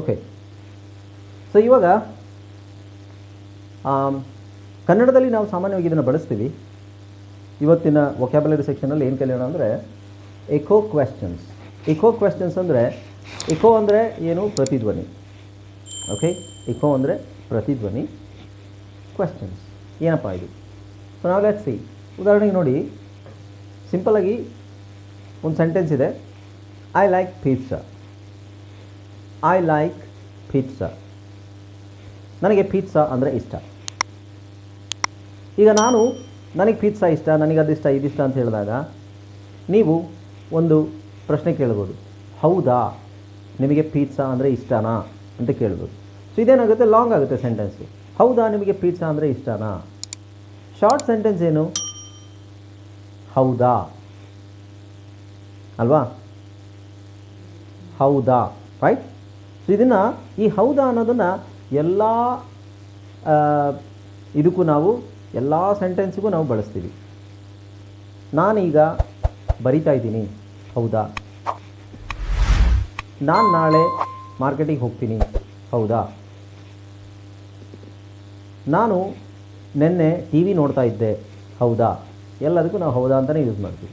Okay so ಇವಾಗ am, ಕನ್ನಡದಲ್ಲಿ ನಾವು ಸಾಮಾನ್ಯವಾಗಿ ಇದನ್ನು ಬಳಸ್ತೀವಿ. ಇವತ್ತಿನ ವೊಕ್ಯಾಬುಲರಿ ಸೆಕ್ಷನಲ್ಲಿ ಏನು ಕಲಿಯೋಣ ಅಂದರೆ ಎಕೋ ಕ್ವೆಶ್ಚನ್ಸ್ ಇಕೋ ಕ್ವೆಶ್ಚನ್ಸ್ ಅಂದರೆ ಇಕೋ ಅಂದರೆ ಏನು? ಪ್ರತಿಧ್ವನಿ. ಓಕೆ ಇಕೋ ಅಂದರೆ ಪ್ರತಿಧ್ವನಿ ಕ್ವೆಶ್ಚನ್ಸ್ ಏನಪ್ಪ ಇದು? ಸೊ ನಾವು ಲೆಟ್ ಸಿ ಉದಾಹರಣೆಗೆ ನೋಡಿ. ಸಿಂಪಲಾಗಿ ಒಂದು ಸೆಂಟೆನ್ಸ್ ಇದೆ. I like pizza I like pizza ನನಗೆ ಪಿಜ್ಜಾ ಅಂದರೆ ಇಷ್ಟ. ಈಗ ನಾನು ನನಗೆ ಪಿಜ್ಜಾ ಇಷ್ಟ, ನನಗೆ ಅದಿಷ್ಟ ಇದಿಷ್ಟ ಅಂತ ಹೇಳಿದಾಗ ನೀವು ಒಂದು ಪ್ರಶ್ನೆ ಕೇಳ್ಬೋದು. ಹೌದಾ? ನಿಮಗೆ ಪಿಜ್ಜಾ ಅಂದರೆ ಇಷ್ಟನಾ? ಅಂತ ಕೇಳ್ಬೋದು. ಸೊ ಇದೇನಾಗುತ್ತೆ? ಲಾಂಗ್ ಆಗುತ್ತೆ ಸೆಂಟೆನ್ಸು ಹೌದಾ? ನಿಮಗೆ ಪಿಜ್ಜಾ ಅಂದರೆ ಇಷ್ಟನಾ? ಶಾರ್ಟ್ ಸೆಂಟೆನ್ಸ್ ಏನು? ಹೌದಾ? ಅಲ್ವಾ? ಹೌದಾ? ರೈಟ್ ಸೊ ಇದನ್ನು ಈ ಹೌದಾ ಅನ್ನೋದನ್ನು ಎಲ್ಲ ಇದಕ್ಕೂ ನಾವು, ಎಲ್ಲ ಸೆಂಟೆನ್ಸಿಗೂ ನಾವು ಬಳಸ್ತೀವಿ. ನಾನೀಗ ಬರಿತಾ ಇದ್ದೀನಿ ಹೌದಾ? ನಾನು ನಾಳೆ ಮಾರ್ಕೆಟಿಗೆ ಹೋಗ್ತೀನಿ ಹೌದಾ? ನಾನು ನಿನ್ನೆ ಟಿ ವಿ ನೋಡ್ತಾ ಇದ್ದೆ ಹೌದಾ? ಎಲ್ಲದಕ್ಕೂ ನಾವು ಹೌದಾ ಅಂತಲೇ ಯೂಸ್ ಮಾಡ್ತೀವಿ.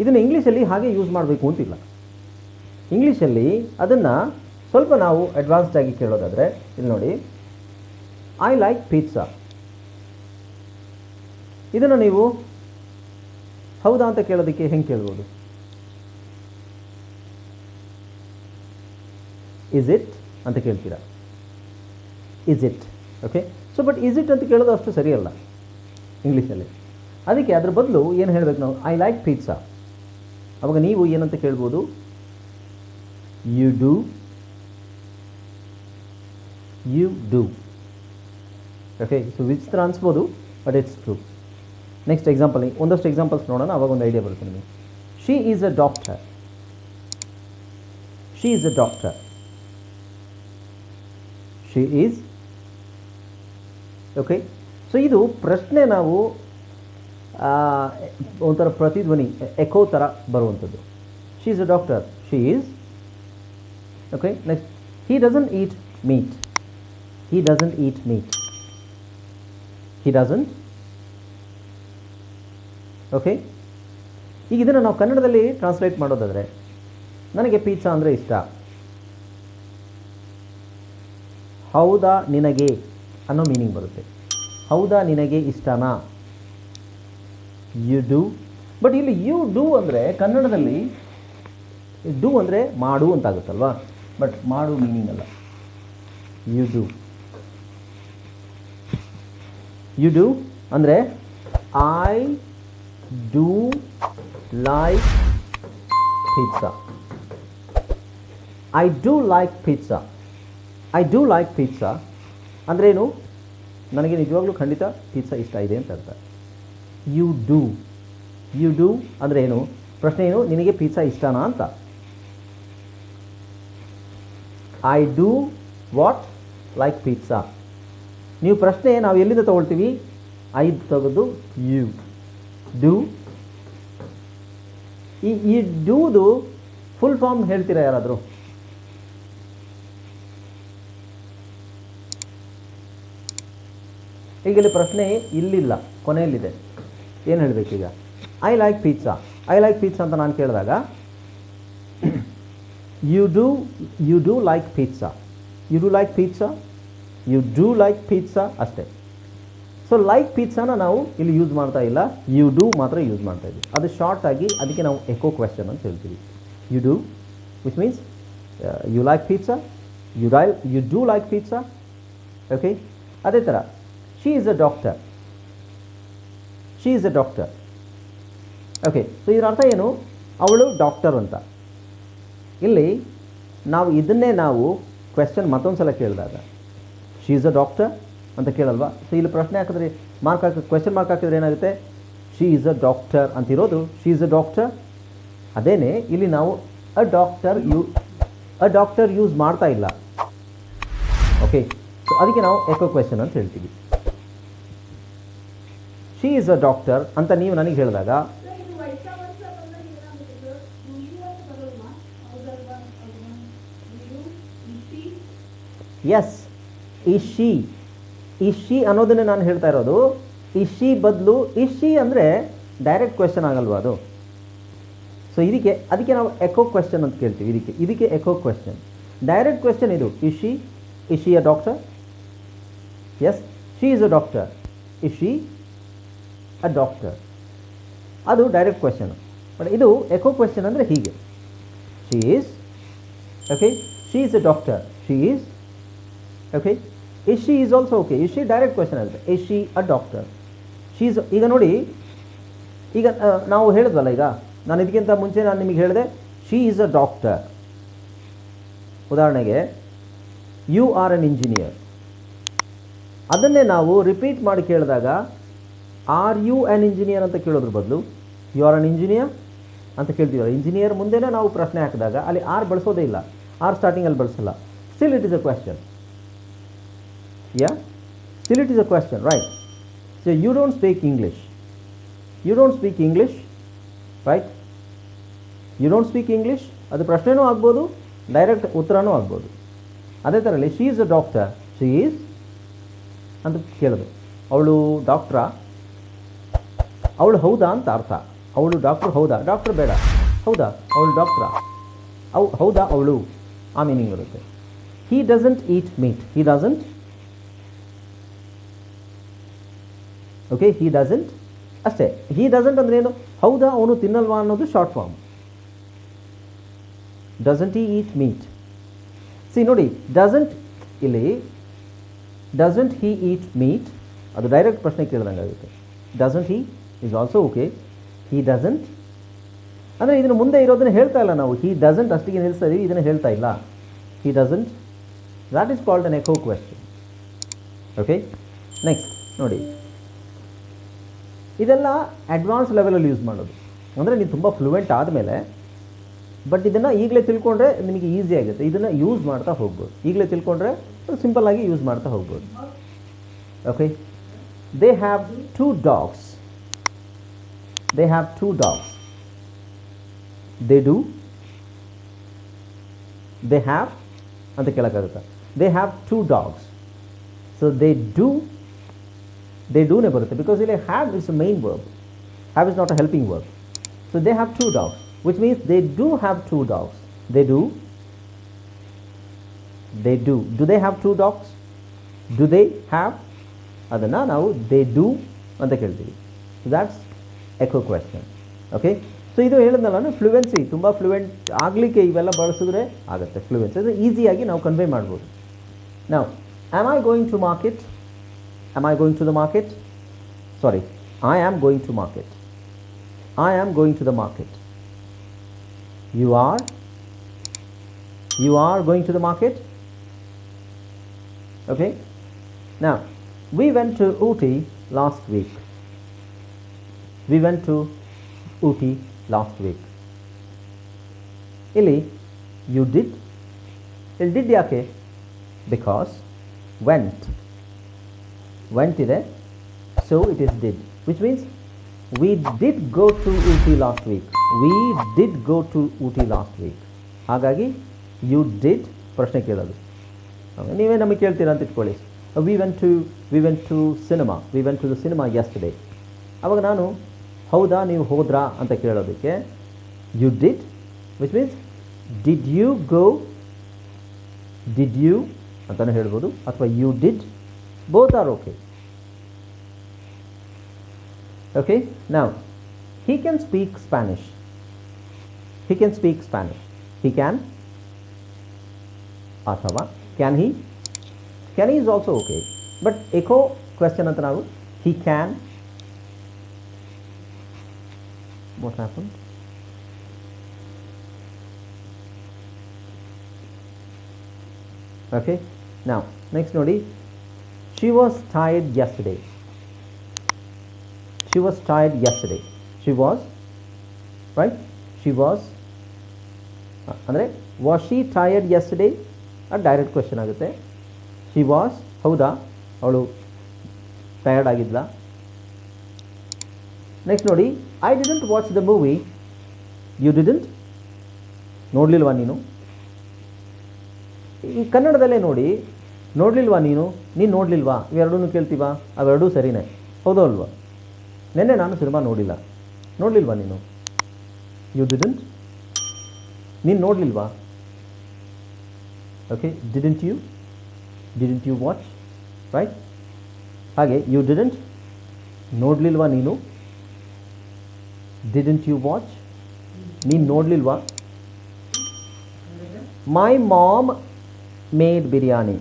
ಇದನ್ನು ಇಂಗ್ಲೀಷಲ್ಲಿ ಹಾಗೆ ಯೂಸ್ ಮಾಡಬೇಕು ಅಂತಿಲ್ಲ. ಇಂಗ್ಲೀಷಲ್ಲಿ ಅದನ್ನು ಸ್ವಲ್ಪ ನಾವು ಅಡ್ವಾನ್ಸ್ಡ್ ಆಗಿ ಕೇಳೋದಾದರೆ, ಇಲ್ಲಿ ನೋಡಿ. ಐ ಲೈಕ್ ಪಿಜ್ಜಾ ಇದನ್ನು ನೀವು ಹೌದಾ ಅಂತ ಕೇಳೋದಕ್ಕೆ ಹೆಂಗೆ ಕೇಳ್ಬೋದು? ಇಸ್ ಇಟ್ ಅಂತ ಕೇಳ್ತೀರಾ? Is it okay so but is it ಅಂತ ಕೇಳೋದು ಅಷ್ಟು ಸರಿಯಲ್ಲ ಇಂಗ್ಲೀಷಲ್ಲಿ. ಅದಕ್ಕೆ ಅದ್ರ ಬದಲು ಏನು ಹೇಳಬೇಕು ನಾವು? ಐ ಲೈಕ್ ಪಿಜ್ಜಾ ಅವಾಗ ನೀವು ಏನಂತ ಕೇಳ್ಬೋದು? You do you do okay so ವಿಚಿತ್ರ ಅನಿಸ್ಬೋದು but it's true next example ಒಂದಷ್ಟು ಎಕ್ಸಾಂಪಲ್ಸ್ ನೋಡೋಣ, ಅವಾಗ ಒಂದು ಐಡಿಯಾ ಬರುತ್ತೆ ನಿಮಗೆ. She is a doctor she is a doctor she is okay so ಇದು ಪ್ರಶ್ನೆ ನಾವು ಒಂಥರ ಪ್ರತಿಧ್ವನಿ ಎಕೋ ಥರ ಬರುವಂಥದ್ದು. She is a doctor she is okay next he doesn't eat meat he doesn't eat meat he doesn't okay ಈಗ ಇದನ್ನು ನಾವು ಕನ್ನಡದಲ್ಲಿ ಟ್ರಾನ್ಸ್ಲೇಟ್ ಮಾಡೋದಾದರೆ, ನನಗೆ ಪೀಚಾ ಅಂದರೆ ಇಷ್ಟ. ಹೌದಾ ನಿನಗೆ ಅನ್ನೋ ಮೀನಿಂಗ್ ಬರುತ್ತೆ. ಹೌದಾ ನಿನಗೆ ಇಷ್ಟನಾ? ಯು ಡೂ ಬಟ್ ಇಲ್ಲಿ ಯು ಡೂ ಅಂದರೆ ಕನ್ನಡದಲ್ಲಿ ಡೂ ಅಂದರೆ ಮಾಡು ಅಂತಾಗುತ್ತಲ್ವಾ? ಬಟ್ ಮಾಡು ಮೀನಿಂಗ್ ಅಲ್ಲ. ಯು ಡೂ ಯು ಡೂ ಅಂದರೆ I do like pizza I do like pizza I do like pizza ಅಂದ್ರೇನು ನನಗೆ ನಿಜವಾಗ್ಲೂ ಖಂಡಿತ ಪಿಜ್ಜಾ ಇಷ್ಟ ಇದೆ ಅಂತ ಅರ್ಥ. ಯು ಡೂ ಯು ಡೂ ಅಂದರೆ ಏನು? ಪ್ರಶ್ನೆ ಏನು? ನಿನಗೆ ಪಿಜ್ಜಾ ಇಷ್ಟನಾ ಅಂತ. I do what like pizza ನೀವು ಪ್ರಶ್ನೆ ನಾವು ಎಲ್ಲಿಂದ ತಗೊಳ್ತೀವಿ? ಐ ತೆಗೆದು ಯು ಡೂ ಈ ಈ ಡೂದು ಫುಲ್ ಫಾರ್ಮ್ ಹೇಳ್ತೀರಾ ಯಾರಾದರೂ? ಈಗ ಇಲ್ಲಿ ಪ್ರಶ್ನೆ ಇಲ್ಲಿಲ್ಲ, ಕೊನೆಯಲ್ಲಿದೆ. ಏನು ಹೇಳಬೇಕೀಗ I like pizza I like pizza ಅಂತ ನಾನು ಕೇಳಿದಾಗ you do you do like pizza you do like pizza you do like pizza ಅಷ್ಟೇ. ಸೊ ಲೈಕ್ ಪಿಜ್ಜಾನ ನಾವು ಇಲ್ಲಿ ಯೂಸ್ ಮಾಡ್ತಾ ಇಲ್ಲ. ಯು ಡೂ ಮಾತ್ರ ಯೂಸ್ ಮಾಡ್ತಾ ಇದ್ದೀವಿ. ಅದು ಶಾರ್ಟ್ ಆಗಿ ಅದಕ್ಕೆ ನಾವು ಎಕೋ ಕ್ವೆಶನ್ ಅಂತ ಹೇಳ್ತೀವಿ. You do which means you like pizza you do you do like pizza okay ಅದೇ ಥರ she is a doctor she is a doctor okay so ಇದರ ಅರ್ಥ ಏನು? ಅವಳು ಡಾಕ್ಟರ್ ಅಂತ. ಇಲ್ಲಿ ನಾವು ಇದನ್ನೇ ನಾವು ಕ್ವೆಶನ್ ಮತ್ತೊಂದು ಸಲ ಕೇಳಿದಾಗ. ಶೀ ಈಸ್ ಅ ಡಾಕ್ಟರ್ ಅಂತ ಕೇಳಲ್ವಾ? ಸೊ ಇಲ್ಲಿ ಪ್ರಶ್ನೆ ಹಾಕಿದ್ರೆ ಮಾರ್ಕ್ ಹಾಕಿ ಕ್ವೆಶನ್ ಮಾರ್ಕ್ ಹಾಕಿದ್ರೆ ಏನಾಗುತ್ತೆ? ಶಿ ಈಸ್ ಅ ಡಾಕ್ಟರ್ ಅಂತಿರೋದು. ಶಿ ಈಸ್ ಅ ಡಾಕ್ಟರ್ ಅದೇನೇ, ಇಲ್ಲಿ ನಾವು a doctor you a doctor use ಮಾಡ್ತಾ ಇಲ್ಲ. ಓಕೆ ಸೊ ಅದಕ್ಕೆ ನಾವು ಎಕೋ ಕ್ವೆಶನ್ ಅಂತ ಹೇಳ್ತೀವಿ. ಶೀ ಈಸ್ ಅ ಡಾಕ್ಟರ್ ಅಂತ ನೀವು ನನಗೆ ಹೇಳಿದಾಗ ಎಸ್ ಇಶಿ ಇಶಿ ಅನ್ನೋದನ್ನೇ ನಾನು ಹೇಳ್ತಾ ಇರೋದು ಇಶಿ ಬದಲು ಇಶಿ ಅಂದರೆ ಡೈರೆಕ್ಟ್ ಕ್ವೆಶನ್ ಆಗಲ್ವಾ ಅದು? ಸೊ ಇದಕ್ಕೆ, ಅದಕ್ಕೆ ನಾವು ಎಕೋ ಕ್ವೆಶನ್ ಅಂತ ಕೇಳ್ತೀವಿ, ಇದಕ್ಕೆ ಇದಕ್ಕೆ ಎಕೋ ಕ್ವೆಶನ್ ಡೈರೆಕ್ಟ್ ಕ್ವೆಶನ್ ಇದು is she is she a doctor is she is a doctor is she a doctor ಅದು ಡೈರೆಕ್ಟ್ ಕ್ವೆಶನ್ ಬಟ್ ಇದು ಎಕೋ ಕ್ವೆಶನ್ ಅಂದರೆ ಹೀಗೆ. She is okay she is a doctor she is okay is she is also okay is she direct question ಆಗುತ್ತೆ is she a doctor she is ಈಗ ನೋಡಿ, ಈಗ ನಾವು ಹೇಳಿದ್ವಲ್ಲ ಈಗ, ನಾನು ಇದಕ್ಕಿಂತ ಮುಂಚೆ ನಾನು ನಿಮಗೆ ಹೇಳಿದೆ ಶಿ ಈಸ್ ಅ ಡಾಕ್ಟರ್ ಉದಾಹರಣೆಗೆ ಯು ಆರ್ ಅನ್ ಇಂಜಿನಿಯರ್ ಅದನ್ನೇ ನಾವು ರಿಪೀಟ್ ಮಾಡಿ ಕೇಳಿದಾಗ ಆರ್ ಯು ಆ್ಯನ್ ಇಂಜಿನಿಯರ್ ಅಂತ ಕೇಳೋದ್ರ ಬದಲು ಯು ಆರ್ ಅನ್ ಇಂಜಿನಿಯರ್ ಅಂತ ಕೇಳ್ತೀವಲ್ಲ ಇಂಜಿನಿಯರ್ ಮುಂದೆನೇ ನಾವು ಪ್ರಶ್ನೆ ಹಾಕಿದಾಗ ಅಲ್ಲಿ ಆರ್ ಬಳಸೋದೇ ಇಲ್ಲ. ಆರ್ ಸ್ಟಾರ್ಟಿಂಗಲ್ಲಿ ಬಳಸಲ್ಲ. Still it is a question yeah still it is a question right so you don't speak English you don't speak English right you don't speak English ಅದು ಪ್ರಶ್ನೆನೂ ಆಗ್ಬೋದು ಡೈರೆಕ್ಟ್ ಉತ್ತರನೂ ಆಗ್ಬೋದು. ಅದೇ ಥರಲ್ಲಿ she is a doctor she is ಅಂತ ಕೇಳಿದ್ರು. ಅವಳು ಡಾಕ್ಟ್ರಾ ಅವಳು ಹೌದಾ ಅಂತ ಅರ್ಥ. ಅವಳು ಡಾಕ್ಟ್ರು ಹೌದಾ? ಡಾಕ್ಟರ್ ಬೇಡ. ಹೌದಾ? ಅವಳು ಡಾಕ್ಟ್ರಾ? ಅವು, ಹೌದಾ ಅವಳು? ಆ ಮೀನಿಂಗ್ ಬರುತ್ತೆ he doesn't eat meat he doesn't okay he doesn't ಅಷ್ಟೇ. ಹಿ ಡಸಂಟ್ ಅಂದ್ರೆ ಏನು? ಹೌದಾ ಅವನು ತಿನ್ನಲ್ವಾ ಅನ್ನೋದು ಶಾರ್ಟ್ ಫಾರ್ಮ್ ಡಸಂಟ್ ಈ ಈಟ್ ಮೀಟ್ ಸಿ ನೋಡಿ ಡಸಂಟ್ ಇಲ್ಲಿ ಡಸಂಟ್ ಹಿ ಈಟ್ ಮೀಟ್ ಅದು ಡೈರೆಕ್ಟ್ ಪ್ರಶ್ನೆ ಕೇಳ್ದಂಗೆ ಆಗುತ್ತೆ doesn't he is also okay he doesn't ಅಂದರೆ ಇದನ್ನು ಮುಂದೆ ಇರೋದನ್ನು ಹೇಳ್ತಾ ಇಲ್ಲ ನಾವು. ಹಿ ಡಸಂಟ್ ಅಷ್ಟಿಗೆ ನಿಲ್ಲಿಸ್ತಾ ಇದೀವಿ ಇದನ್ನು ಹೇಳ್ತಾ ಇಲ್ಲ. He doesn't that is called an echo question okay next ನೋಡಿ. ಇದೆಲ್ಲ ಅಡ್ವಾನ್ಸ್ ಲೆವೆಲಲ್ಲಿ ಯೂಸ್ ಮಾಡೋದು. ಅಂದರೆ ನೀವು ತುಂಬ ಫ್ಲೂಯೆಂಟ್ ಆದಮೇಲೆ ಬಟ್ ಇದನ್ನು ಈಗಲೇ ತಿಳ್ಕೊಂಡ್ರೆ ನಿಮಗೆ ಈಸಿ ಆಗುತ್ತೆ. ಇದನ್ನು ಯೂಸ್ ಮಾಡ್ತಾ ಹೋಗ್ಬೋದು. ಈಗಲೇ ತಿಳ್ಕೊಂಡ್ರೆ ಸಿಂಪಲ್ಲಾಗಿ ಯೂಸ್ ಮಾಡ್ತಾ ಹೋಗ್ಬೋದು. Okay they have two dogs they have two dogs they do they have ಅಂತ ಕೇಳೋಕ್ಕಾಗುತ್ತಾ they have two dogs so they do they ಡೂನೇ ಬರುತ್ತೆ ಬಿಕಾಸ್ ಇಲ್ಲಿ have is a main verb have is not a helping verb so they have two dogs which means they do have two dogs they do they do do they have two dogs do they have ಅದನ್ನು ನಾವು they do ಅಂತ ಕೇಳ್ತೀವಿ that's echo question okay so ಇದು ಹೇಳಿದ್ನಲ್ಲ fluency ತುಂಬ fluent ಆಗಲಿಕ್ಕೆ ಇವೆಲ್ಲ ಬಳಸಿದ್ರೆ ಆಗುತ್ತೆ ಫ್ಲೂಯೆನ್ಸಿ ಅದು ಈಸಿಯಾಗಿ ನಾವು ಕನ್ವೆ ಮಾಡ್ಬೋದು. ನಾವು am I going to market am I going to the market sorry I am going to market I am going to the market you are you are going to the market Okay? Now, we went to Ooty last week. We went to Ooty last week. ಇಲ್ಲಿ you did ಇಲ್ಲಿ did ಯಾಕೆ because went went ಇದೆ so it is did which means we did go to Ooty last week we did go to Ooty last week ಹಾಗಾಗಿ you did ಪ್ರಶ್ನೆ ಕೇಳೋದು. ನೀವೇ ನಮಗೆ ಕೇಳ್ತೀರಾ ಅಂತ ಇಟ್ಕೊಳ್ಳಿ. We went to we went to cinema we went to the cinema yesterday ಅವಾಗ ನಾನು ಹೌದಾ ನೀವು ಹೋದ್ರಾ ಅಂತ ಕೇಳೋದಕ್ಕೆ you did which means did you go did you ಅಂತಲೂ ಹೇಳ್ಬೋದು ಅಥವಾ you did both are okay Okay, now he can speak Spanish. He can speak Spanish. He can. ಅಥವಾ can he can he is also okay but echo question ಅಂತ ನಾವು he can what happen okay ನಾವು next ನೋಡಿ. She was tired yesterday she was tired yesterday she was right she was ಅಂದರೆ was she tired yesterday ಅದು direct question ಆಗುತ್ತೆ. She was ಹೌದಾ? ಅವಳು tired ಆಗಿದ್ಲಾ? ನೆಕ್ಸ್ಟ್ ನೋಡಿ. I didn't watch the movie you didn't ನೋಡಲಿಲ್ವಾ ನೀನು? ಈ ಕನ್ನಡದಲ್ಲೇ ನೋಡಿ. ನೋಡಲಿಲ್ವಾ ನೀನು? ನೀನು ನೋಡಲಿಲ್ವಾ? ಇವೆರಡೂ ಕೇಳ್ತೀವಾ? ಅವೆರಡೂ ಸರಿನೇ. ಹೌದೋ ಅಲ್ವಾ? ನಿನ್ನೆ ನಾನು ಸಿನಿಮಾ ನೋಡಿಲ್ಲ. ನೋಡಲಿಲ್ವಾ ನೀನು? ಯು ಡಿಡೆಂಟ್ ನೀನು ನೋಡಲಿಲ್ವಾ? Okay didn't you didn't you watch right ಹಾಗೆ ಯು ಡಿಡೆಂಟ್ ನೋಡಲಿಲ್ವಾ ನೀನು? ಡಿಡೆಂಟ್ ಯು ವಾಚ್ ನೀನು ನೋಡಲಿಲ್ವಾ? My mom made biryani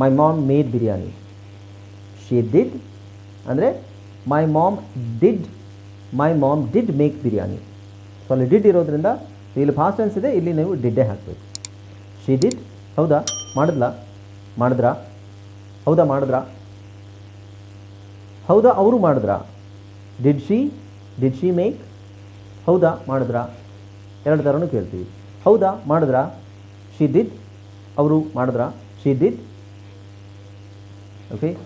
my mom made biryani she did ಅಂದರೆ my mom did my mom did make biryani so ಅಲ್ಲಿ did ಇರೋದ್ರಿಂದ ಇಲ್ಲಿ past tense ಇದೆ, ಇಲ್ಲಿ ನೀವು ಡಿಡ್ಡೇ ಹಾಕಬೇಕು. ಶಿ ಡಿಡ್ ಹೌದಾ? ಮಾಡಿದ್ಲಾ? ಮಾಡಿದ್ರಾ? ಹೌದಾ ಮಾಡಿದ್ರಾ? ಹೌದಾ, ಅವರು ಮಾಡಿದ್ರಾ? Did she did she make ಹೌದಾ? ಮಾಡಿದ್ರಾ? ಎರಡು ಥರನೂ ಕೇಳ್ತೀವಿ. ಹೌದಾ? ಮಾಡಿದ್ರಾ? ಶಿ ಡಿಡ್ ಅವರು ಮಾಡಿದ್ರಾ? She did okay